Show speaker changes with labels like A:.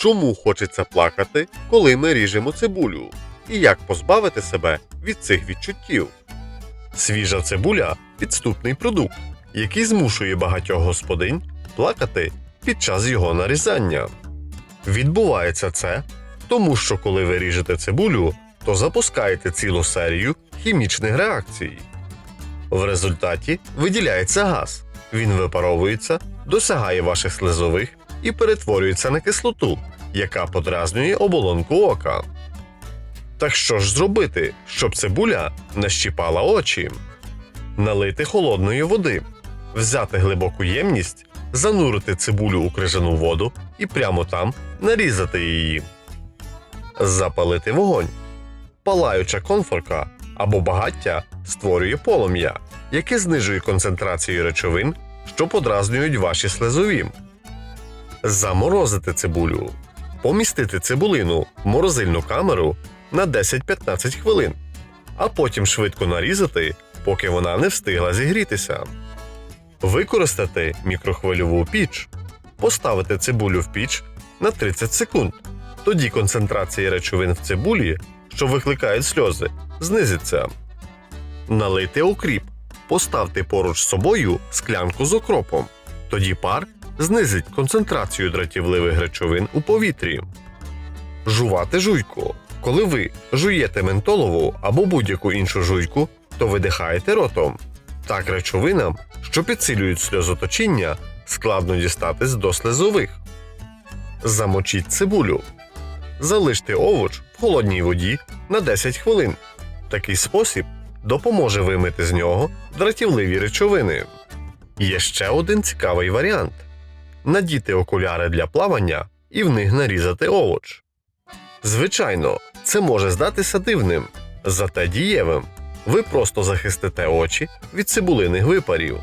A: чому хочеться плакати, коли ми ріжемо цибулю, і як позбавити себе від цих відчуттів. Свіжа цибуля підступний продукт, який змушує багатьох господинь плакати під час його нарізання. Відбувається це, тому що коли ви ріжете цибулю, то запускаєте цілу серію хімічних реакцій. В результаті виділяється газ, він випаровується, досягає ваших слизових і перетворюється на кислоту, яка подразнює оболонку ока. Так що ж зробити, щоб цибуля не щіпала очі? Налити холодної води, взяти глибоку ємність, занурити цибулю у крижану воду і прямо там нарізати її. Запалити вогонь. Палаюча конфорка або багаття створює полум'я, яке знижує концентрацію речовин, що подразнюють ваші слизові. Заморозити цибулю. Помістити цибулину в морозильну камеру на 10-15 хвилин, а потім швидко нарізати, поки вона не встигла зігрітися. Використати мікрохвильову піч. Поставити цибулю в піч на 30 секунд. Тоді концентрація речовин в цибулі, що викликають сльози, знизиться. Налити окріп. Поставте поруч з собою склянку з окропом. Тоді пар знизить концентрацію дратівливих речовин у повітрі. Жувати жуйку. Коли ви жуєте ментолову або будь-яку іншу жуйку, то видихаєте ротом. Так речовинам, що підсилюють сльозоточіння, складно дістатись до слезових. Замочіть цибулю. Залиште овоч в холодній воді на 10 хвилин. Такий спосіб допоможе вимити з нього дратівливі речовини. Є ще один цікавий варіант: надіти окуляри для плавання і в них нарізати овоч. Звичайно, це може здатися дивним, зате дієвим. Ви просто захистите очі від цибулиних випарів.